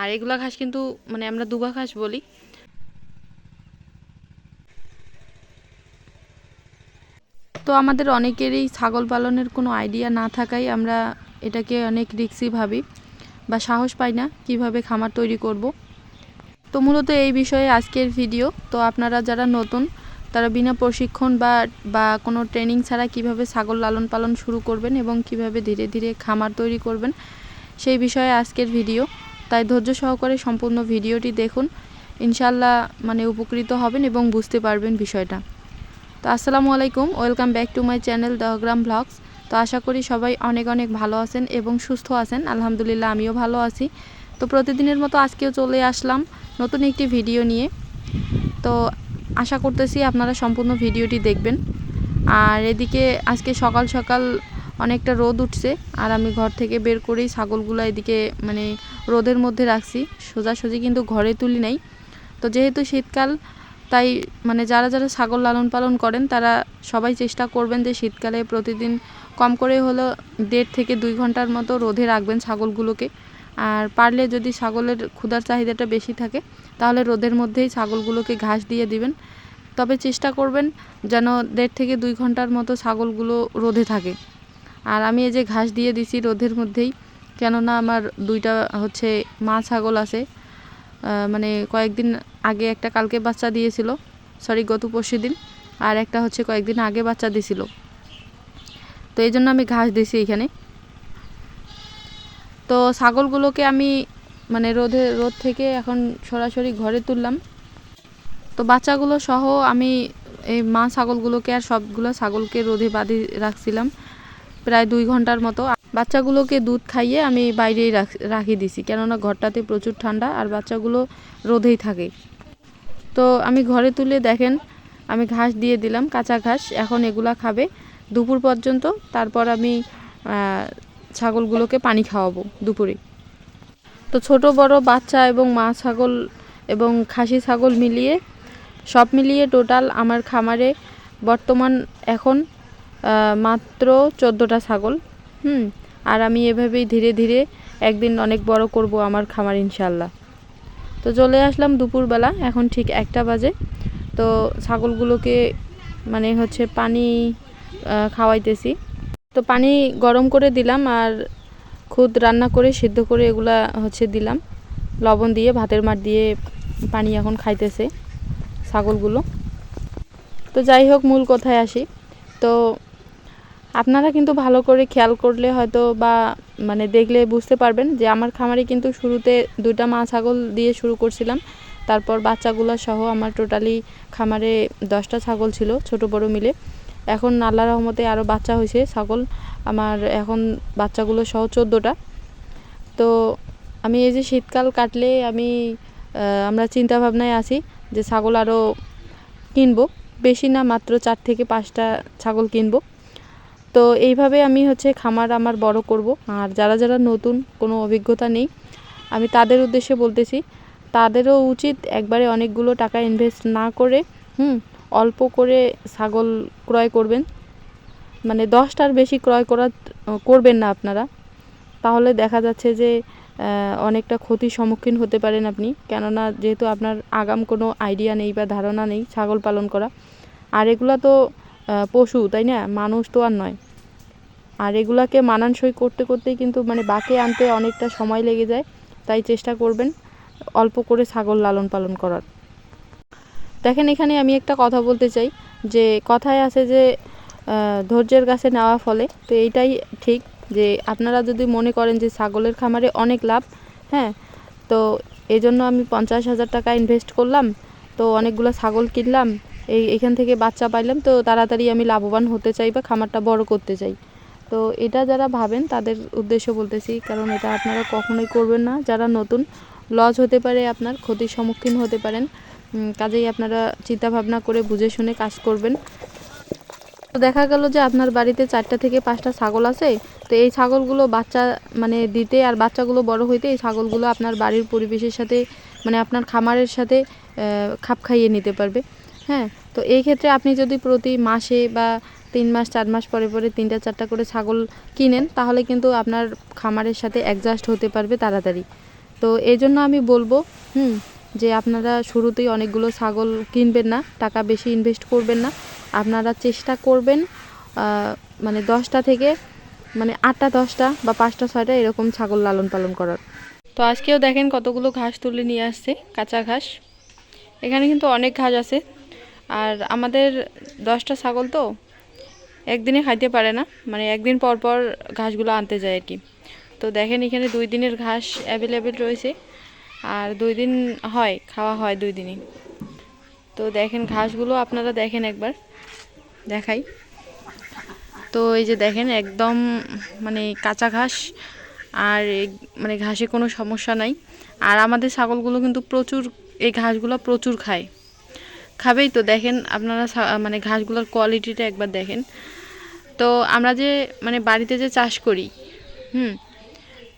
আর এগুলা ঘাস কিন্তু মানে আমরা দুবা ঘাস বলি। তো আমাদের অনেকেরই ছাগল পালনের কোনো আইডিয়া না থাকায় আমরা এটাকে অনেক রিক্সি ভাবি বা সাহস পাই না কীভাবে খামার তৈরি করব। তো মূলত এই বিষয়ে আজকের ভিডিও তো আপনারা যারা নতুন তারা বিনা প্রশিক্ষণ বা বা কোনো ট্রেনিং ছাড়া কীভাবে ছাগল লালন পালন শুরু করবেন এবং কীভাবে ধীরে ধীরে খামার তৈরি করবেন, সেই বিষয়ে আজকের ভিডিও। তাই ধৈর্য সহকারে সম্পূর্ণ ভিডিওটি দেখুন। ইনশাল্লাহ মানে উপকৃত হবেন এবং বুঝতে পারবেন বিষয়টা। তো আসসালামু আলাইকুম, welcome back to my channel Dahagram blogs. তো আশা করি সবাই অনেক অনেক ভালো আছেন এবং সুস্থ আছেন। আলহামদুলিল্লাহ আমিও ভালো আছি। তো প্রতিদিনের মতো আজকেও চলে আসলাম নতুন একটি ভিডিও নিয়ে। তো আশা করতেছি আপনারা সম্পূর্ণ ভিডিওটি দেখবেন। আর এদিকে আজকে সকাল সকাল অনেকটা রোদ উঠছে, আর আমি ঘর থেকে বের করেই ছাগলগুলো এদিকে মানে রোদের মধ্যে রাখছি। সোজাসুজি কিন্তু ঘরে তুলি নাই। তো যেহেতু শীতকাল, তাই মানে যারা যারা ছাগল লালন পালন করেন, তারা সবাই চেষ্টা করবেন যে শীতকালে প্রতিদিন কম করে হলো দেড় থেকে দুই ঘণ্টার মতো রোদে রাখবেন ছাগলগুলোকে। আর পারলে যদি ছাগলের ক্ষুধার চাহিদাটা বেশি থাকে তাহলে রোদের মধ্যেই ছাগলগুলোকে ঘাস দিয়ে দিবেন। তবে চেষ্টা করবেন যেন দেড় থেকে দুই ঘণ্টার মতো ছাগলগুলো রোদে থাকে। আর আমি এই যে ঘাস দিয়ে দিছি রোদের মধ্যেই, কেননা আমার দুইটা হচ্ছে মা ছাগল আছে মানে কয়েকদিন আগে একটা কালকে বাচ্চা দিয়েছিল, সরি গত পরশু দিন, আর একটা হচ্ছে কয়েকদিন আগে বাচ্চা দিয়েছিল তো এই জন্য আমি ঘাস দিছি এখানে। তো ছাগলগুলোকে আমি মানে রোদে রোদ থেকে এখন সরাসরি ঘরে তুললাম। তো বাচ্চাগুলো সহ আমি এই মা ছাগলগুলোকে আর সবগুলো ছাগলকে রোদে বাঁধি রাখছিলাম প্রায় দুই ঘণ্টার মতো। বাচ্চাগুলোকে দুধ খাইয়ে আমি বাইরেই রাখ- দিছি, কেননা ঘরটাতে প্রচুর ঠান্ডা আর বাচ্চাগুলো রোদেই থাকে। তো আমি ঘরে তুলে দেখেন, আমি ঘাস দিয়ে দিলাম, কাঁচা ঘাস, এখন এগুলা খাবে। দুপুর পর্যন্ত, তারপর আমি ছাগলগুলোকে পানি খাওয়াবো দুপুরে। তো ছোট, বড়, বাচ্চা এবং মা ছাগল এবং খাসি ছাগল মিলিয়ে, সব মিলিয়ে টোটাল আমার খামারে বর্তমান এখন মাত্র চোদ্দোটা ছাগল, হুম? আর আমি এভাবেই ধীরে ধীরে একদিন অনেক বড় করব আমার খামার ইনশাল্লাহ তো চলে আসলাম দুপুরবেলা, এখন ঠিক একটা বাজে। তো ছাগলগুলোকে মানে হচ্ছে পানি খাওয়াইতেছি। তো পানি গরম করে দিলাম আর খুদ রান্না করে, সিদ্ধ করে এগুলা হচ্ছে দিলাম। লবণ দিয়ে, ভাতের মাঠ দিয়ে পানি এখন খাইতেছে ছাগলগুলো। তো যাই হোক, মূল কথায় আসি। তো আপনারা কিন্তু ভালো করে খেয়াল করলে হয়তো বা মানে দেখলে বুঝতে পারবেন যে আমার খামারে কিন্তু শুরুতে দুইটা মা ছাগল দিয়ে শুরু করছিলাম। তারপর বাচ্চাগুলো সহ আমার টোটালি খামারে দশটা ছাগল ছিল, ছোট বড় মিলে। এখন আল্লাহ রহমতে আরও বাচ্চা হয়েছে ছাগল। আমার এখন বাচ্চাগুলো সহ চোদ্দোটা। তো আমি এই যে শীতকাল কাটলে আমি আমরা চিন্তা ভাবনায় আছি যে ছাগল আরও কিনবো। বেশি না, মাত্র চার থেকে পাঁচটা ছাগল কিনবো। তো এইভাবে আমি হচ্ছে খামার আমার বড় করব। আর যারা যারা নতুন, কোনো অভিজ্ঞতা নেই, আমি তাদের উদ্দেশ্যে বলতেছি, তাদেরও উচিত একবারে অনেকগুলো টাকা ইনভেস্ট না করে, হুম অল্প করে ছাগল ক্রয় করবেন। মানে দশটার বেশি ক্রয় করা, করবেন না আপনারা। তাহলে দেখা যাচ্ছে যে অনেকটা ক্ষতির সম্মুখীন হতে পারেন আপনি। কেননা যেহেতু আপনার আগাম কোনো আইডিয়া নেই বা ধারণা নেই ছাগল পালন করা। আর এগুলা তো পশু, তাই না? মানুষ তো আর নয়। আর এগুলাকে মানানসই করতে, করতেই কিন্তু মানে বাঁকে আনতে অনেকটা সময় লেগে যায়। তাই চেষ্টা করবেন অল্প করে ছাগল লালন পালন করার। দেখেন এখানে আমি একটা কথা বলতে চাই, যে কথায় আছে যে ধৈর্যের কাছে নেওয়া ফলে, তো এইটাই ঠিক যে আপনারা যদি মনে করেন যে ছাগলের খামারে অনেক লাভ হ্যাঁ তো এই জন্য আমি পঞ্চাশ হাজার টাকা ইনভেস্ট করলাম, তো অনেকগুলো ছাগল কিনলাম, এই, এখান থেকে বাচ্চা পাইলাম, তো তাড়াতাড়ি আমি লাভবান হতে চাই বা খামারটা বড় করতে চাই। তো এটা যারা ভাবেন তাদের উদ্দেশ্য বলতেছি, কারণ এটা আপনারা কখনোই করবেন না। যারা নতুন লজ হতে পারে আপনার, ক্ষতির সম্মুখীন হতে পারেন। কাজেই আপনারা চিন্তা ভাবনা করে বুঝে শুনে কাজ করবেন। তো দেখা গেল যে আপনার বাড়িতে চারটা থেকে পাঁচটা ছাগল আছে। তো এই ছাগলগুলো বাচ্চা মানে দিতে আর বাচ্চাগুলো বড় হইতে এই ছাগলগুলো আপনার বাড়ির পরিবেশের সাথে মানে আপনার খামারের সাথে খাপ খাইয়ে নিতে পারবে। হ্যাঁ তো এই ক্ষেত্রে আপনি যদি প্রতি মাসে বা তিন মাস, চার মাস পরে পরে তিনটা, চারটা করে ছাগল কিনেন, তাহলে কিন্তু আপনার খামারের সাথে অ্যাডজাস্ট হতে পারবে তাড়াতাড়ি। তো এই জন্য আমি বলব, হুম যে আপনারা শুরুতেই অনেকগুলো ছাগল কিনবেন না, টাকা বেশি ইনভেস্ট করবেন না। আপনারা চেষ্টা করবেন মানে দশটা থেকে মানে আটটা, দশটা বা পাঁচটা, ছয়টা এরকম ছাগল লালন পালন করার। তো আজকেও দেখেন কতগুলো ঘাস তুলে নিয়ে আসছে, কাঁচা ঘাস। এখানে কিন্তু অনেক ঘাস আছে। আর আমাদের দশটা ছাগল তো একদিনে খাইতে পারে না মানে একদিন পর পর ঘাসগুলো আনতে যায় আর কি। তো দেখেন এখানে দুই দিনের ঘাস অ্যাভেলেবেল রয়েছে। আর দুই দিন হয়, খাওয়া হয় দুই দিনই। তো দেখেন ঘাসগুলো, আপনারা দেখেন একবার, দেখাই। তো এই যে দেখেন, একদম মানে কাঁচা ঘাস, আর মানে ঘাসে কোনো সমস্যা নাই। আর আমাদের ছাগলগুলো কিন্তু প্রচুর, এই ঘাসগুলো প্রচুর খায়। খাবেই তো, দেখেন আপনারা মানে ঘাসগুলোর কোয়ালিটিটা একবার দেখেন। তো আমরা যে মানে বাড়িতে যে চাষ করি, হুম,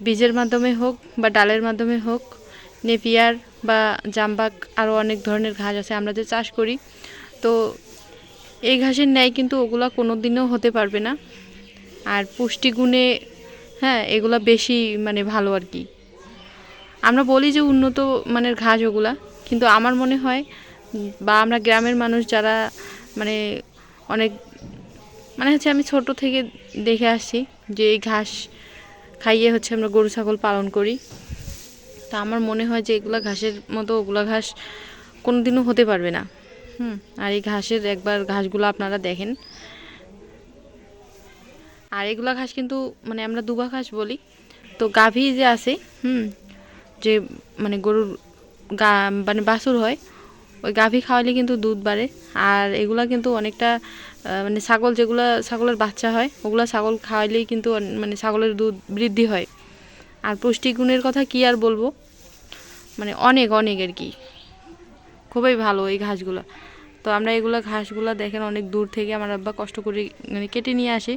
বীজের মাধ্যমে হোক বা ডালের মাধ্যমে হোক নেপিয়ার বা জাম্বাক আরও অনেক ধরনের ঘাস আছে, আমরা যে চাষ করি। তো এই ঘাসের ন্যায় কিন্তু ওগুলা কোনো দিনও হতে পারবে না। আর পুষ্টিগুণে হ্যাঁ এগুলা বেশি মানে ভালো আর কি। আমরা বলি যে উন্নত মানের ঘাস ওগুলা, কিন্তু আমার মনে হয় বা আমরা গ্রামের মানুষ যারা মানে অনেক মানে হচ্ছে আমি ছোট থেকে দেখে আসছি যে এই ঘাস খাইয়ে হচ্ছে আমরা গরু, ছাগল পালন করি। তা আমার মনে হয় যে এগুলা ঘাসের মতো ওগুলা ঘাস কোনো দিনও হতে পারবে না। হুম, আর এই ঘাসের একবার ঘাসগুলো আপনারা দেখেন। আর এগুলা ঘাস কিন্তু মানে আমরা দুবা ঘাস বলি। তো গাভী যে আছে, হুম, যে মানে গরুর গা মানে বাছুর হয়, ওই গাভী খাওয়ালে কিন্তু দুধ বাড়ে। আর এগুলা কিন্তু অনেকটা মানে ছাগল যেগুলা, ছাগলের বাচ্চা হয়, ওগুলো ছাগল খাওয়াইলেই কিন্তু মানে ছাগলের দুধ বৃদ্ধি হয়। আর পুষ্টিগুণের কথা কি আর বলব? মানে অনেক অনেক আর কি। খুবই ভালো এই ঘাসগুলো। তো আমরা এগুলো ঘাসগুলো দেখেন অনেক দূর থেকে আমার আব্বা কষ্ট করে মানে কেটে নিয়ে আসি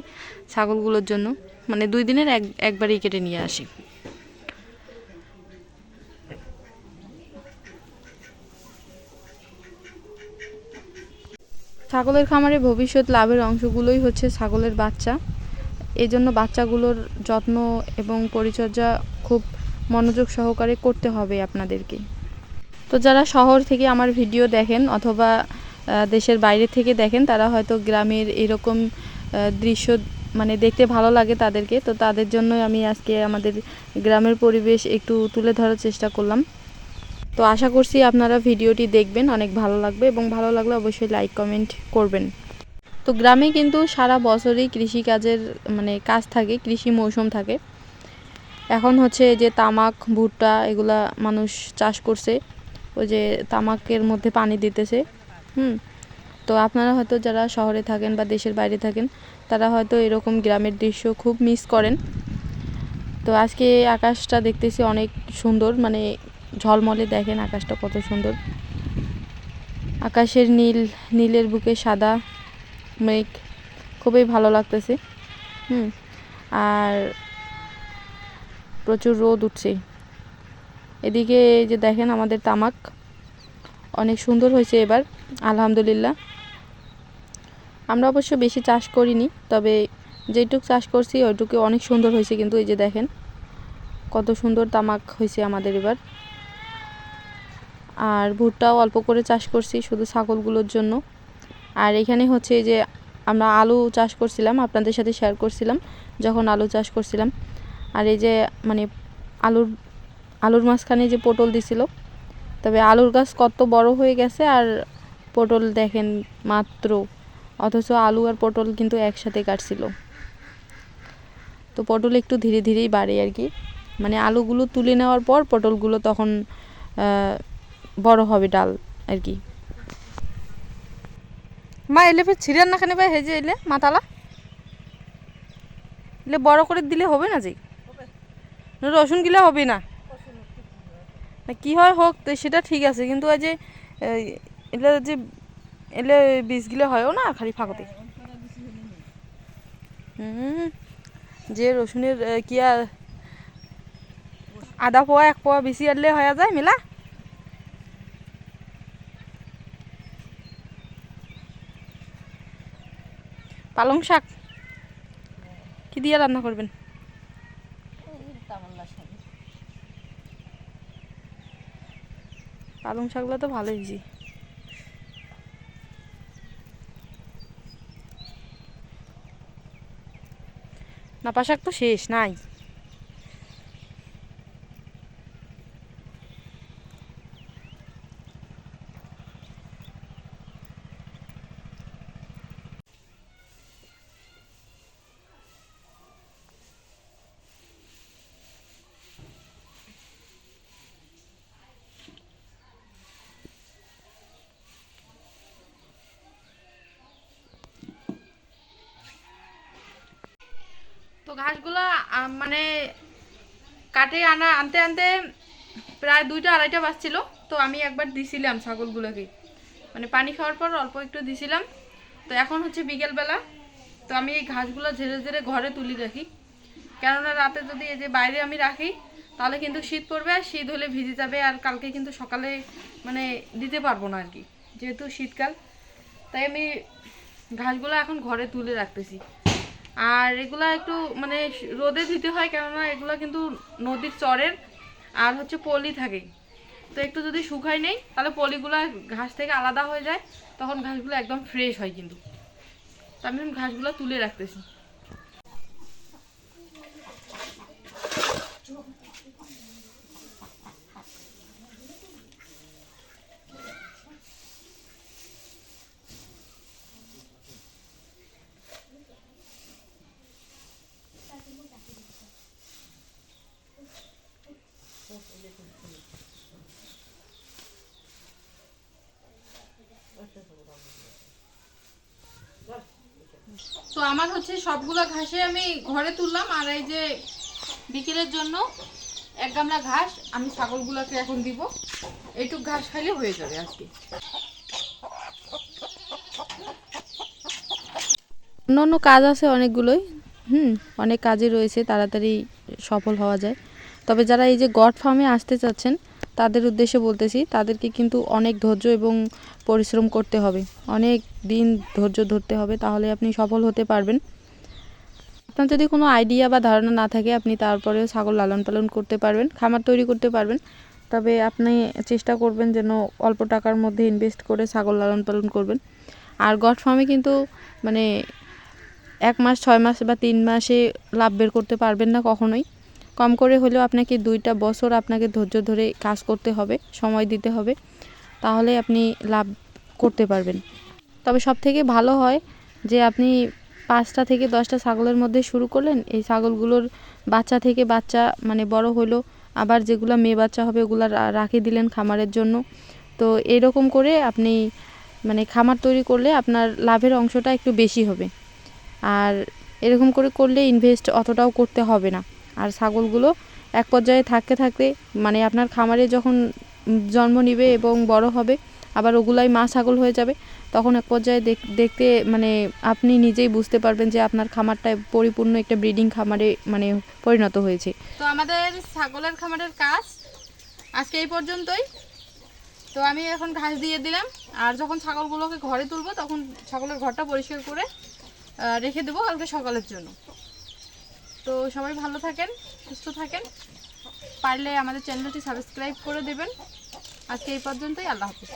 ছাগলগুলোর জন্য। মানে দুই দিনের এক, একবারই কেটে নিয়ে আসি। ছাগলের খামারে ভবিষ্যৎ লাভের অংশগুলোই হচ্ছে ছাগলের বাচ্চা। এই জন্য বাচ্চাগুলোর যত্ন এবং পরিচর্যা খুব মনোযোগ সহকারে করতে হবে আপনাদেরকে। তো যারা শহর থেকে আমার ভিডিও দেখেন অথবা দেশের বাইরে থেকে দেখেন, তারা হয়তো গ্রামের এরকম দৃশ্য মানে দেখতে ভালো লাগে তাদেরকে। তো তাদের জন্য আমি আজকে আমাদের গ্রামের পরিবেশ একটু তুলে ধরার চেষ্টা করলাম। তো আশা করছি আপনারা ভিডিওটি দেখবেন, অনেক ভালো লাগবে এবং ভালো লাগলে অবশ্যই লাইক, কমেন্ট করবেন। তো গ্রামে কিন্তু সারা বছরই কৃষিকাজের মানে কাজ থাকে, কৃষি মৌসুম থাকে। এখন হচ্ছে যে তামাক, ভুট্টা এগুলা মানুষ চাষ করছে। ওই যে তামাকের মধ্যে পানি দিতেছে, হুম। তো আপনারা হয়তো যারা শহরে থাকেন বা দেশের বাইরে থাকেন, তারা হয়তো এরকম গ্রামের দৃশ্য খুব মিস করেন। তো আজকে আকাশটা দেখতেছি অনেক সুন্দর মানে ঝলমলে দেখেন আকাশটা কত সুন্দর। আকাশের নীল, নীলের বুকে সাদা। মেঘ খুবই ভালো লাগতেছে। হুম, আর প্রচুর রোদ উঠছে। এদিকে যে দেখেন আমাদের তামাক, অনেক সুন্দর হয়েছে এবার, আলহামদুলিল্লাহ। আমরা অবশ্য বেশি চাষ করিনি, তবে যেটুক চাষ করছি ওইটুকু অনেক সুন্দর হয়েছে কিন্তু এই যে দেখেন, কত সুন্দর তামাক হয়েছে আমাদের এবার। আর ভুট্টাও অল্প করে চাষ করছি শুধু ছাগলগুলোর জন্য। আর এখানে হচ্ছে যে আমরা আলু চাষ করছিলাম, আপনাদের সাথে শেয়ার করছিলাম, যখন আলু চাষ করছিলাম। আর এই যে মানে আলুর আলুর মাঝখানে যে পটল দিছিল, তবে আলুর গাছ কত বড় হয়ে গেছে আর পটল দেখেন মাত্র, অথচ আলু আর পটল কিন্তু একসাথে কাটছিল। তো পটল একটু ধীরে ধীরেই বাড়ে আর কি। মানে আলুগুলো তুলে নেওয়ার পর পটলগুলো তখন বড় হবে ডাল আর কি। মা এলে ফের ছিঁড়ার না খানে ভাই? হেজে এলে মাতালা। এলে বড় করে দিলে হবে না যে? রসুন গিলা হবে না। কি হয় হোক তো সেটা ঠিক আছে কিন্তু ওই যে এলে যে এলে বীজ গিলে হয়ও না খালি ফাঁকতে। হুম যে রসুনের কি আর আধা পোয়া এক পোয়া বেশি আনলে হয়ে যায় মেলা? পালং শাক। কি দিয়ে রান্না করবেন? পালং শাকগুলো তো ভালো ইজি নাপা শাক তো শেষ, নাই? তো ঘাসগুলো মানে কাটে আনা, আনতে আনতে প্রায় দুইটা আড়াইটা বাজছিল। তো আমি একবার দিছিলাম ছাগলগুলোকে। মানে পানি খাওয়ার পর অল্প একটু দিছিলাম। তো এখন হচ্ছে বিকেলবেলা। তো আমি এই ঘাসগুলো ঝেড়ে ঝেড়ে ঘরে তুলি রাখি। কেননা রাতে যদি এই যে বাইরে আমি রাখি, তাহলে কিন্তু শীত পড়বে আর শীত হলে ভিজে যাবে আর কালকে কিন্তু সকালে মানে দিতে পারব না আর কি, যেহেতু শীতকাল। তাই আমি ঘাসগুলো এখন ঘরে তুলে রাখতেছি। আর এগুলা একটু মানে রোদে দিতে হয়, কেননা এগুলো কিন্তু নদীর চরের আর হচ্ছে পলি থাকে। তো একটু যদি শুকাই নেই, তাহলে পলিগুলো ঘাস থেকে আলাদা হয়ে যায়, তখন ঘাসগুলো একদম ফ্রেশ হয় কিন্তু। তো আমি ঘাসগুলো তুলে রাখতেছি। আমার হচ্ছে সবগুলো ঘাসে আমি ঘরে তুললাম, আর এই যে বিকেলের জন্য এক গামলা ঘাস আমি ছাগলগুলোকে এখন দিব। এইটুক ঘাস খাইলে হয়ে যাবে আজকে। অন্য অন্য কাজ আছে অনেকগুলোই। হুম, অনেক কাজে রয়েছে, তাড়াতাড়ি সফল হওয়া যায়। তবে যারা এই যে গড ফার্মে আসতে চাচ্ছেন, তাদের উদ্দেশ্যে বলতেছি, তাদেরকে কিন্তু অনেক ধৈর্য এবং পরিশ্রম করতে হবে। অনেক দিন ধৈর্য ধরতে হবে, তাহলে আপনি সফল হতে পারবেন। আপনার যদি কোনো আইডিয়া বা ধারণা না থাকে, আপনি তারপরেও ছাগল লালন পালন করতে পারবেন, খামার তৈরি করতে পারবেন। তবে আপনি চেষ্টা করবেন যেন অল্প টাকার মধ্যে ইনভেস্ট করে ছাগল লালন পালন করবেন। আর গড ফার্মে কিন্তু মানে এক মাস, ছয় মাস বা তিন মাসে লাভ বের করতে পারবেন না কখনোই। কম করে হলেও আপনাকে দুইটা বছর আপনাকে ধৈর্য ধরে কাজ করতে হবে, সময় দিতে হবে, তাহলে আপনি লাভ করতে পারবেন। তবে সব থেকে ভালো হয় যে আপনি পাঁচটা থেকে দশটা ছাগলের মধ্যে শুরু করলেন, এই ছাগলগুলোর বাচ্চা থেকে বাচ্চা মানে বড় হলো, আবার যেগুলো মেয়ে বাচ্চা হবে ওগুলো রাখে দিলেন খামারের জন্য। তো এরকম করে আপনি মানে খামার তৈরি করলে আপনার লাভের অংশটা একটু বেশি হবে। আর এরকম করে করলে ইনভেস্ট অতটাও করতে হবে না। আর ছাগলগুলো এক পর্যায়ে থাকতে থাকতে মানে আপনার খামারে যখন জন্ম নিবে এবং বড় হবে, আবার ওগুলাই মা ছাগল হয়ে যাবে, তখন এক পর্যায়ে দেখ- দেখতে মানে আপনি নিজেই বুঝতে পারবেন যে আপনার খামারটা পরিপূর্ণ একটা ব্রিডিং খামারে মানে পরিণত হয়েছে। তো আমাদের ছাগলের খামারের কাজ আজকে এই পর্যন্তই। তো আমি এখন ঘাস দিয়ে দিলাম, আর যখন ছাগলগুলোকে ঘরে তুলবো তখন ছাগলের ঘরটা পরিষ্কার করে রেখে দেবো কালকে সকালের জন্য। তো সবাই ভালো থাকেন, সুস্থ থাকেন। পারলে আমাদের চ্যানেলটি সাবস্ক্রাইব করে দেবেন। আজকে এই পর্যন্তই, আল্লাহ হাফিজ।